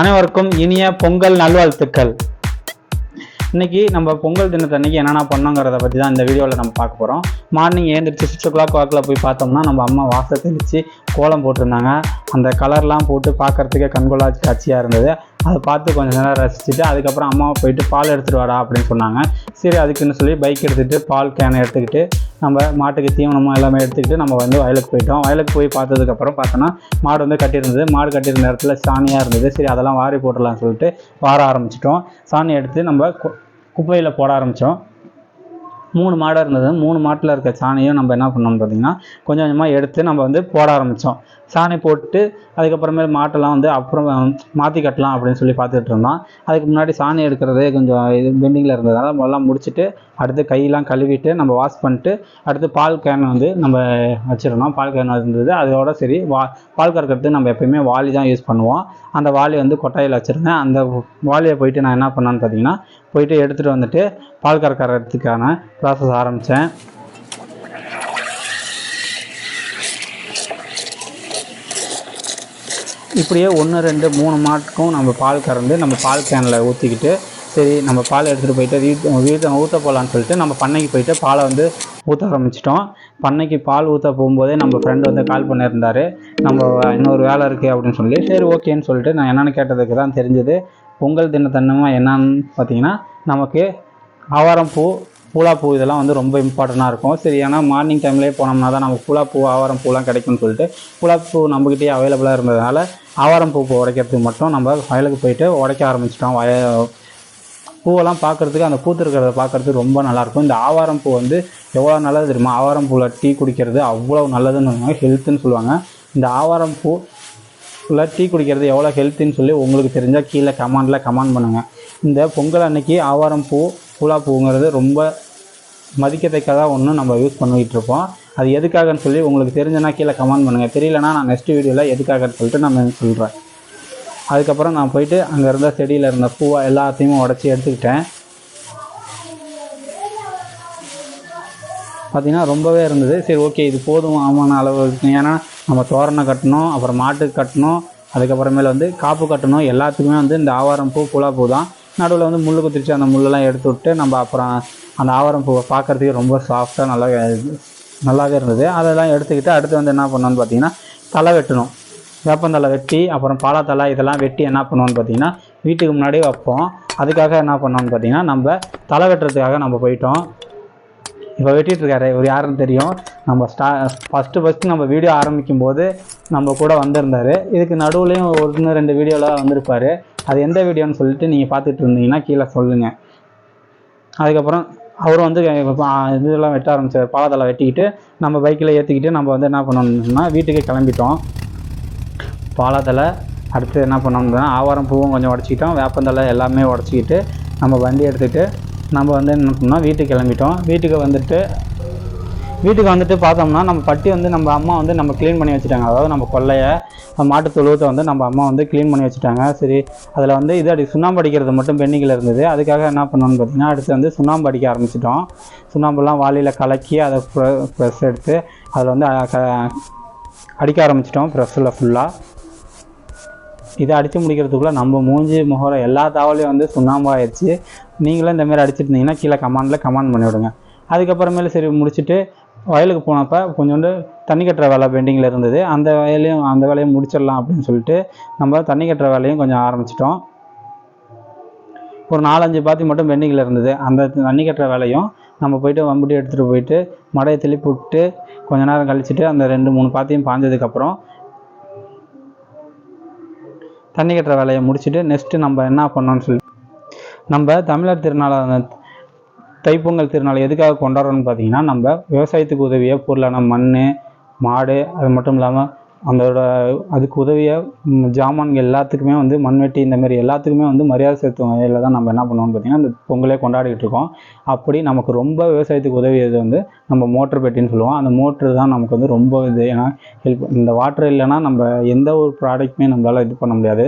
அனைவருக்கும் இனிய பொங்கல் நல்வாழ்த்துக்கள். இன்னைக்கு நம்ம பொங்கல் தினத்தன்னைக்கு என்னென்ன பண்ணோங்கிறத பற்றி தான் இந்த வீடியோவில் நம்ம பார்க்க போகிறோம் மார்னிங் ஏந்திரிச்சு சிக்ஸ் ஓ கிளாக் வாக்கில் போய் பார்த்தோம்னா நம்ம அம்மா வாசல் தெளித்து கோலம் போட்டிருந்தாங்க. அந்த கலர்லாம் போட்டு பார்க்கறதுக்கே கண்கொள்ளா காட்சியாக இருந்தது. அதை பார்த்து கொஞ்ச நேரம் ரசிச்சுட்டு அதுக்கப்புறம் அம்மாவை போயிட்டு பால் எடுத்துகிட்டு வாடா அப்படின்னு சொன்னாங்க. சரி அதுக்குன்னு சொல்லி பைக் எடுத்துகிட்டு பால் கேனை எடுத்துக்கிட்டு நம்ம மாட்டுக்கு தீவனமும் எல்லாமே எடுத்துக்கிட்டு நம்ம வந்து வயலுக்கு போயிட்டோம். வயலுக்கு போய் பார்த்ததுக்கப்புறம் பார்த்தோன்னா மாடு வந்து கட்டியிருந்தது. மாடு கட்டியிருந்த இடத்துல சாணியாக இருந்தது. சரி அதெல்லாம் வாரி போட்டுடலாம்னு சொல்லிட்டு வார ஆரம்பிச்சிட்டோம். சாணி எடுத்து நம்ம கு- குப்பையில் போட ஆரம்பித்தோம் மூணு மாடாக இருந்தது. மூணு மாட்டில் இருக்க சாணியும் நம்ம என்ன பண்ணோம்னு பார்த்தீங்கன்னா கொஞ்சம் கொஞ்சமாக எடுத்து நம்ம வந்து போட ஆரம்பித்தோம் சாணி போட்டு அதுக்கப்புறமே மாட்டெல்லாம் வந்து அப்புறம் மாற்றி கட்டலாம் அப்படின்னு சொல்லி பார்த்துட்டு இருந்தோம் அதுக்கு முன்னாடி சாணி எடுக்கிறதே கொஞ்சம் இது பெண்டிங்கில் இருந்ததுனால முதல்லாம் முடிச்சுட்டு அடுத்து கையெல்லாம் கழுவிட்டு நம்ம வாஷ் பண்ணிட்டு அடுத்து பால் கேன் வந்து நம்ம வச்சிருந்தோம் பால் கேன் இருந்தது. அதோட சரி வா பால் கறக்கிறது நம்ம எப்பயுமே வாளி தான் யூஸ் பண்ணுவோம். அந்த வாளி வந்து கொட்டாயில் வச்சுருந்தேன். அந்த வாலியை போயிட்டு நான் என்ன பண்ணேன்னு பார்த்தீங்கன்னா போயிட்டு எடுத்துகிட்டு வந்துட்டு பால் கறக்கிறதுக்கான ப்ராசஸ் ஆரம்பித்தேன் இப்படியே ஒன்று ரெண்டு மூணு மாட்டுக்கும் நம்ம பால் கறந்து நம்ம பால் கேனில் ஊற்றிக்கிட்டு சரி நம்ம பால் எடுத்துகிட்டு போயிட்டு வீட்டு வீட்டை ஊற்ற போகலான்னு சொல்லிட்டு நம்ம பண்ணைக்கு போயிட்டு பாலை வந்து ஊற்ற ஆரம்பிச்சிட்டோம். பண்ணைக்கு பால் ஊற்ற போகும்போதே நம்ம ஃப்ரெண்டு வந்து கால் பண்ணியிருந்தார். நம்ம இன்னொரு வேலை இருக்குது அப்படின்னு சொல்லி சரி ஓகேன்னு சொல்லிட்டு நான் என்னென்னு கேட்டதுக்கு தான் தெரிஞ்சது. பொங்கல் தினத்தன்னமா என்னன்னு பார்த்தீங்கன்னா நமக்கு ஆவாரம் பூ பூலாப்பூ இதெல்லாம் வந்து ரொம்ப இம்பார்ட்டண்ட்டாக இருக்கும். சரி ஏன்னா மார்னிங் டைம்லேயே போனோம்னா தான் நமக்கு பூலாப்பூ ஆவாரம் பூலாம் கிடைக்கும்னு சொல்லிட்டு பூலாப்பூ நம்மக்கிட்டே அவைலபிளாக இருந்ததுனால ஆவாரம் பூ உடைக்கிறதுக்கு மட்டும் நம்ம வயலுக்கு போயிட்டு உடைக்க ஆரம்பிச்சிட்டோம். வய பூவெல்லாம் பார்க்குறதுக்கு அந்த பூத்திருக்கிறத பார்க்குறதுக்கு ரொம்ப நல்லாயிருக்கும். இந்த ஆவாரம் பூ வந்து எவ்வளோ நல்லது தெரியுமா? ஆவாரம் பூவில் டீ குடிக்கிறது அவ்வளோ நல்லதுன்னு ஹெல்த்துன்னு சொல்லுவாங்க. இந்த ஆவாரம் பூ ஃபுல்லாக டீ குடிக்கிறது எவ்வளோ ஹெல்த்துன்னு சொல்லி உங்களுக்கு தெரிஞ்சால் கீழே கமெண்டில் கமெண்ட் பண்ணுங்கள் இந்த பொங்கல் அன்னைக்கு ஆவாரம் பூ பூலா பூங்கிறது ரொம்ப மதிக்கத்தக்கதாக ஒன்று நம்ம யூஸ் பண்ணிக்கிட்டு இருப்போம். அது எதுக்காகன்னு சொல்லி உங்களுக்கு தெரிஞ்சனா கீழே கமெண்ட் பண்ணுங்கள் தெரியலனா நான் நெக்ஸ்ட் வீடியோவில் எதுக்காகன்னு சொல்லிட்டு நான் சொல்கிறேன் அதுக்கப்புறம் நான் போயிட்டு அங்கே இருந்த செடியில் இருந்த பூவை எல்லாத்தையும் உடச்சி எடுத்துக்கிட்டேன். பார்த்திங்கன்னா ரொம்பவே இருந்தது. சரி ஓகே இது போதும் ஆமான அளவு இருக்குது ஏன்னா நம்ம தோரணை கட்டணும் அப்புறம் மாட்டுக்கு கட்டணும் அதுக்கப்புறமேல வந்து காப்பு கட்டணும். எல்லாத்துக்குமே வந்து இந்த ஆவாரம் பூ புலா பூ தான். நடுவில் வந்து முள்ளு குத்திரிச்சு. அந்த முள்ளெல்லாம் எடுத்து விட்டு நம்ம அப்புறம் அந்த ஆவாரம் பூவை பார்க்குறதுக்கு ரொம்ப சாஃப்டாக நல்லா நல்லாவே இருந்தது. அதெல்லாம் எடுத்துக்கிட்டு அடுத்து வந்து என்ன பண்ணோன்னு பார்த்தீங்கன்னா தலை வெட்டணும். வேப்பந்தலை வெட்டி அப்புறம் பாலாத்தலை இதெல்லாம் வெட்டி என்ன பண்ணுவோன்னு பார்த்தீங்கன்னா வீட்டுக்கு முன்னாடியே வைப்போம். அதுக்காக என்ன பண்ணோன்னு பார்த்தீங்கன்னா நம்ம தலை வெட்டுறதுக்காக நம்ம போயிட்டோம். இப்போ வெட்டிகிட்ருக்காரு இவர் யாருன்னு தெரியும். நம்ம ஸ்டா ஃபஸ்ட்டு ஃபஸ்ட்டு நம்ம வீடியோ ஆரம்பிக்கும் போது நம்ம கூட வந்திருந்தார். இதுக்கு நடுவுலையும் ஒன்று ரெண்டு வீடியோலாம் வந்திருப்பார். அது எந்த வீடியோன்னு சொல்லிட்டு நீங்கள் பார்த்துட்டு இருந்தீங்கன்னா கீழே சொல்லுங்கள் அதுக்கப்புறம் அவரும் வந்து இப்போ இதெல்லாம் வெட்ட ஆரம்பிச்சார். பாலத்தலை வெட்டிக்கிட்டு நம்ம பைக்கில் ஏற்றிக்கிட்டு நம்ம வந்து என்ன பண்ணணும்னா வீட்டுக்கு கிளம்பிட்டோம். பாலத்தலை அடுத்து என்ன பண்ணோம்னா ஆவாரம் பூவும் கொஞ்சம் உடச்சிக்கிட்டோம். வேப்பந்தலை எல்லாமே உடச்சிக்கிட்டு நம்ம வண்டி எடுத்துகிட்டு நம்ம வந்து என்ன பண்ணோம் வீட்டுக்கு கிளம்பிட்டோம். வீட்டுக்கு வந்துட்டு வீட்டுக்கு வந்துட்டு பார்த்தோம்னா நம்ம பட்டி வந்து நம்ம அம்மா வந்து நம்ம க்ளீன் பண்ணி வச்சுட்டாங்க. அதாவது நம்ம கொள்ளையை மாட்டு தொழுவத்தை வந்து நம்ம அம்மா வந்து க்ளீன் பண்ணி வச்சுட்டாங்க. சரி அதில் வந்து இது அடி சுண்ணாம்பு அடிக்கிறது மட்டும் பெண்டிங்கில் இருந்தது. அதுக்காக என்ன பண்ணோம்னு பார்த்தீங்கன்னா அடுத்து வந்து சுண்ணாம்பு அடிக்க ஆரம்பிச்சிட்டோம். சுண்ணாம்புலாம் வாளியில் கலக்கி அதை ப்ரெஸ் எடுத்து அதில் வந்து க- அடிக்க ஆரம்பிச்சிட்டோம் ப்ரெஸ்ஸில் ஃபுல்லாக இதை அடித்து முடிக்கிறதுக்குள்ளே நம்ம மூஞ்சி முகரம் எல்லா தாவலையும் வந்து சுண்ணாம்பு ஆயிடுச்சு. நீங்களும் இந்தமாரி அடிச்சிருந்தீங்கன்னா கீழே கமாண்டில் கமெண்ட் பண்ணிவிடுங்க. அதுக்கப்புறமேல சரி முடிச்சுட்டு வயலுக்கு போனப்போ கொஞ்சோண்டு தண்ணி கட்டுற வேலை பெண்டிங்கில் இருந்தது. அந்த வேலையும் அந்த வேலையை முடிச்சிடலாம் அப்படின்னு சொல்லிட்டு நம்ம தண்ணி கட்டுற வேலையும் கொஞ்சம் ஆரம்பிச்சிட்டோம். ஒரு நாலஞ்சு பாத்தி மட்டும் பெண்டிங்கில் இருந்தது. அந்த தண்ணி கட்டுற வேலையும் நம்ம போயிட்டு வம்புட்டி எடுத்துகிட்டு போயிட்டு மடையை தெளிப்பு விட்டு கொஞ்ச நேரம் கழிச்சிட்டு அந்த ரெண்டு மூணு பாத்தியும் பாஞ்சதுக்கப்புறம் தண்ணி கட்டுற வேலையை முடிச்சுட்டு நெக்ஸ்ட்டு நம்ம என்ன பண்ணோம்னு சொல்லி நம்ம தமிழர் திருநாளை அந்த தைப்பொங்கல் திருநாள் எதுக்காக கொண்டாடுறோம்னு பார்த்தீங்கன்னா நம்ம விவசாயத்துக்கு உதவிய பொருளான மண் மாடு அது மட்டும் இல்லாமல் அதோட அதுக்கு உதவிய ஜாமான்கள் எல்லாத்துக்குமே வந்து மண்வெட்டி இந்த மாதிரி எல்லாத்துக்குமே வந்து மரியாதை செலுத்தும் வகையில் தான் நம்ம என்ன பண்ணுவோம்னு பார்த்தீங்கன்னா இந்த பொங்கலே கொண்டாடிட்டு இருக்கோம். அப்படி நமக்கு ரொம்ப விவசாயத்துக்கு உதவியது வந்து நம்ம மோட்டர் பெட்டின்னு சொல்லுவோம். அந்த மோட்ரு தான் நமக்கு வந்து ரொம்ப இது. ஏன்னா ஹெல்ப் இந்த வாட்டர் இல்லைன்னா நம்ம எந்த ஒரு ப்ராடக்ட்டுமே நம்மளால் இது பண்ண முடியாது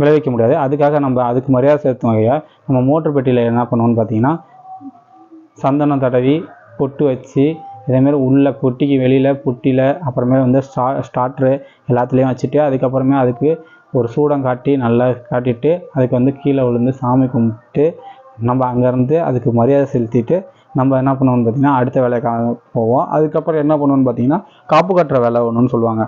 விளைவிக்க முடியாது. அதுக்காக நம்ம அதுக்கு மரியாதை செலுத்தும் வகையாக நம்ம மோட்டர் பெட்டியில் என்ன பண்ணுவோம்னு பார்த்தீங்கன்னா சந்தனம் தடவி பொட்டு வச்சு இதேமாரி உள்ள பொட்டிக்கு வெளியில் புட்டியில் அப்புறமே வந்து ஸ்டா ஸ்டார்ட்ரு எல்லாத்துலேயும் வச்சுட்டு அதுக்கப்புறமே அதுக்கு ஒரு சூடம் காட்டி நல்லா காட்டிட்டு அதுக்கு வந்து கீழே விழுந்து சாமி கும்பிட்டு நம்ம அங்கேருந்து அதுக்கு மரியாதை செலுத்திட்டு நம்ம என்ன பண்ணுவோம்னு பார்த்தீங்கன்னா அடுத்த வேலைக்காக போவோம். அதுக்கப்புறம் என்ன பண்ணுவோம்னு பார்த்தீங்கன்னா காப்பு கட்டுற வேலை ஒன்றுன்னு சொல்லுவாங்க.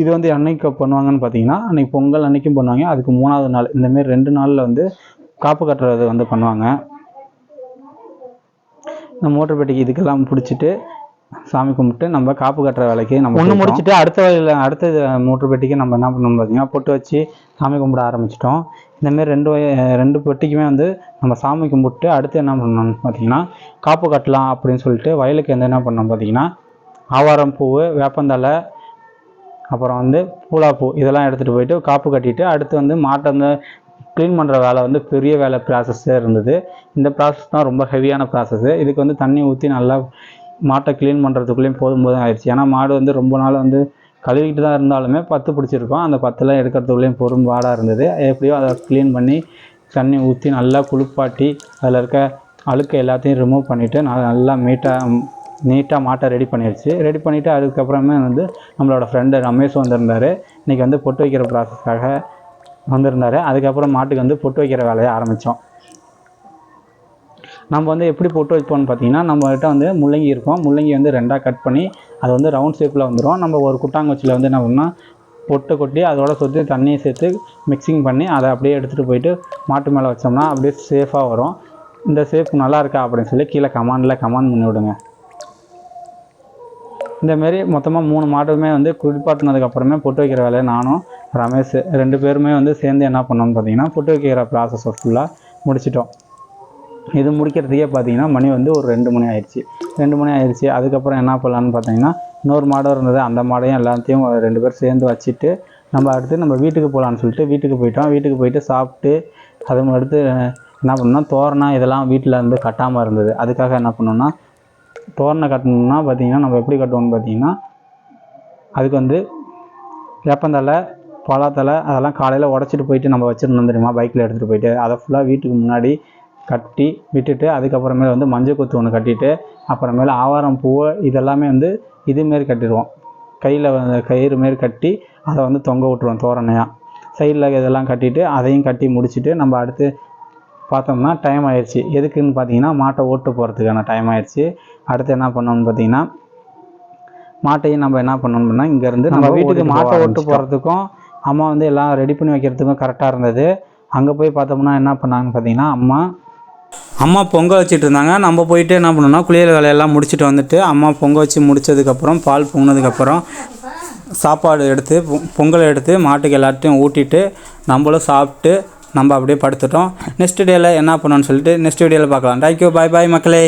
இது வந்து அன்னைக்கு பண்ணுவாங்கன்னு பார்த்தீங்கன்னா அன்னைக்கு பொங்கல் அன்னைக்கும் பண்ணுவாங்க. அதுக்கு மூணாவது நாள் இந்தமாரி ரெண்டு நாளில் வந்து காப்பு கட்டுறது வந்து பண்ணுவாங்க. இந்த மோட்டர் பெட்டிக்கு இதுக்கெல்லாம் பிடிச்சிட்டு சாமி கும்பிட்டு நம்ம காப்பு கட்டுற வேலைக்கு நம்ம ஒன்று முடிச்சுட்டு அடுத்த வேலையில் அடுத்த மோட்டர் பெட்டிக்கு நம்ம என்ன பண்ணோம் பார்த்தீங்கன்னா பொட்டு வச்சு சாமி கும்பிட ஆரம்பிச்சிட்டோம். இந்தமாரி ரெண்டு ரெண்டு பெட்டிக்குமே வந்து நம்ம சாமி கும்பிட்டு அடுத்து என்ன பண்ணோம்னு பார்த்தீங்கன்னா காப்பு கட்டலாம் அப்படின்னு சொல்லிட்டு வயலுக்கு வந்து என்ன பண்ணோம் பார்த்தீங்கன்னா ஆவாரம் பூ வேப்பந்தழை அப்புறம் வந்து பூலாப்பூ இதெல்லாம் எடுத்துகிட்டு போயிட்டு காப்பு கட்டிட்டு அடுத்து வந்து மாட்டை வந்து க்ளீன் பண்ணுற வேலை வந்து பெரிய வேலை ப்ராசஸ்ஸே இருந்தது. இந்த ப்ராசஸ் தான் ரொம்ப ஹெவியான ப்ராசஸ்ஸு இதுக்கு வந்து தண்ணி ஊற்றி நல்லா மாட்டை க்ளீன் பண்ணுறதுக்குள்ளேயும் போதும் போதும் ஆயிடுச்சு. ஏன்னா மாடு வந்து ரொம்ப நாள் வந்து கழுவிக்கிட்டு தான் இருந்தாலுமே பத்து பிடிச்சிருக்கோம். அந்த பத்தெல்லாம் எடுக்கிறதுக்குள்ளேயும் பொறும்பாடாக இருந்தது. எப்படியோ அதை க்ளீன் பண்ணி தண்ணி ஊற்றி நல்லா குளிப்பாட்டி அதில் இருக்க அழுக்கு எல்லாத்தையும் ரிமூவ் பண்ணிவிட்டு நான் நல்லா நீட்டாக நீட்டாக மாட்டை ரெடி பண்ணிடுச்சு. ரெடி பண்ணிவிட்டு அதுக்கப்புறமே வந்து நம்மளோட ஃப்ரெண்டு ரமேஷ் வந்திருந்தார். இன்றைக்கி வந்து பொட்டு வைக்கிற ப்ராசஸ்க்காக வந்திருந்தார். அதுக்கப்புறம் மாட்டுக்கு வந்து பொட்டு வைக்கிற வேலையை ஆரம்பித்தோம் நம்ம வந்து எப்படி பொட்டு வைப்போம்னு பார்த்தீங்கன்னா நம்மகிட்ட வந்து முள்ளங்கி இருக்கும். முள்ளங்கி வந்து ரெண்டாக கட் பண்ணி அது வந்து ரவுண்ட் ஷேப்பில் வந்துடும் நம்ம ஒரு குட்டாங்குச்சியில் வந்து என்ன பண்ணால் பொட்டு கொட்டி அதோட சுற்றி தண்ணியை சேர்த்து மிக்சிங் பண்ணி அதை அப்படியே எடுத்துகிட்டு போயிட்டு மாட்டு மேலே வச்சோம்னா அப்படியே சேஃபாக வரும். இந்த சேஃப் நல்லா இருக்கா அப்படின்னு சொல்லி கீழே கமாண்டில் கமெண்ட் பண்ணி விடுங்க. இந்தமாரி மொத்தமாக மூணு மாட்டுமே வந்து குளிப்பாட்டினதுக்கப்புறமே பொட்டு வைக்கிற வேலையை நானும் ரமேஷ் ரெண்டு பேருமே வந்து சேர்ந்து என்ன பண்ணோம்னு பார்த்தீங்கன்னா பொட்டு வைக்கிற ப்ராசஸை ஃபுல்லாக முடிச்சிட்டோம். இது முடிக்கிறதுக்கே பார்த்தீங்கன்னா மணி வந்து ஒரு ரெண்டு மணி ஆயிடுச்சு. ரெண்டு மணி ஆயிடுச்சு. அதுக்கப்புறம் என்ன பண்ணலான்னு பார்த்தீங்கன்னா இன்னொரு மாடம் இருந்தது. அந்த மாடையும் எல்லாத்தையும் ரெண்டு பேரும் சேர்ந்து வச்சுட்டு நம்ம அடுத்து நம்ம வீட்டுக்கு போகலான்னு சொல்லிட்டு வீட்டுக்கு போயிட்டோம். வீட்டுக்கு போயிட்டு சாப்பிட்டு அது அடுத்து என்ன பண்ணோம்னா தோரணம் இதெல்லாம் வீட்டில் இருந்து கட்டாமல் இருந்தது. அதுக்காக என்ன பண்ணோம்னா தோரணை கட்டணும்னா பார்த்தீங்கன்னா நம்ம எப்படி கட்டுவோம்னு பார்த்தீங்கன்னா அதுக்கு வந்து வேப்பந்தழை பலாத்தலை அதெல்லாம் காலையில் உடச்சிட்டு போயிட்டு நம்ம வச்சுருந்தோம் தெரியுமா? பைக்கில் எடுத்துகிட்டு போயிட்டு. அதை ஃபுல்லாக வீட்டுக்கு முன்னாடி கட்டி விட்டுட்டு அதுக்கப்புறமேல வந்து மஞ்சள் குத்து ஒன்று கட்டிட்டு அப்புறமேல ஆவாரம் பூவை இதெல்லாமே வந்து இதுமாரி கட்டிடுவோம். கையில் வந்து கயிறு மாரி கட்டி அதை வந்து தொங்க விட்ருவோம் தோரணையாக சைடில் இதெல்லாம் கட்டிட்டு அதையும் கட்டி முடிச்சுட்டு நம்ம அடுத்து பார்த்தோம்னா டைம் ஆயிடுச்சு. எதுக்குன்னு பார்த்தீங்கன்னா மாட்டை ஓட்டு போகிறதுக்கான டைம் ஆயிடுச்சு. அடுத்து என்ன பண்ணோம்னு பார்த்தீங்கன்னா மாட்டையும் நம்ம என்ன பண்ணோம்னா இங்கேருந்து நம்ம வீட்டுக்கு மாட்டை ஓட்டு போகிறதுக்கும் அம்மா வந்து எல்லாம் ரெடி பண்ணி வைக்கிறதுக்கும் கரெக்டாக இருந்தது. அங்கே போய் பார்த்தோம்னா என்ன பண்ணாங்கன்னு பார்த்தீங்கன்னா அம்மா அம்மா பொங்கல் வச்சுட்டு இருந்தாங்க. நம்ம போயிட்டு என்ன பண்ணோம்னா குளியல் வேலையெல்லாம் முடிச்சுட்டு வந்துட்டு அம்மா பொங்கல் வச்சு முடிச்சதுக்கப்புறம் பால் பொங்கினதுக்கப்புறம் சாப்பாடு எடுத்து பொ- பொங்கல் எடுத்து மாட்டுக்கு எல்லாத்தையும் ஊட்டிட்டு நம்மளும் சாப்பிட்டு நம்ம அப்படியே படுத்துட்டோம். நெக்ஸ்ட் டேயில் என்ன பண்ணோன்னு சொல்லிட்டு நெக்ஸ்ட் வீடியோவில் பார்க்கலாம். தேங்க்யூ பாய் பாய் மக்களே.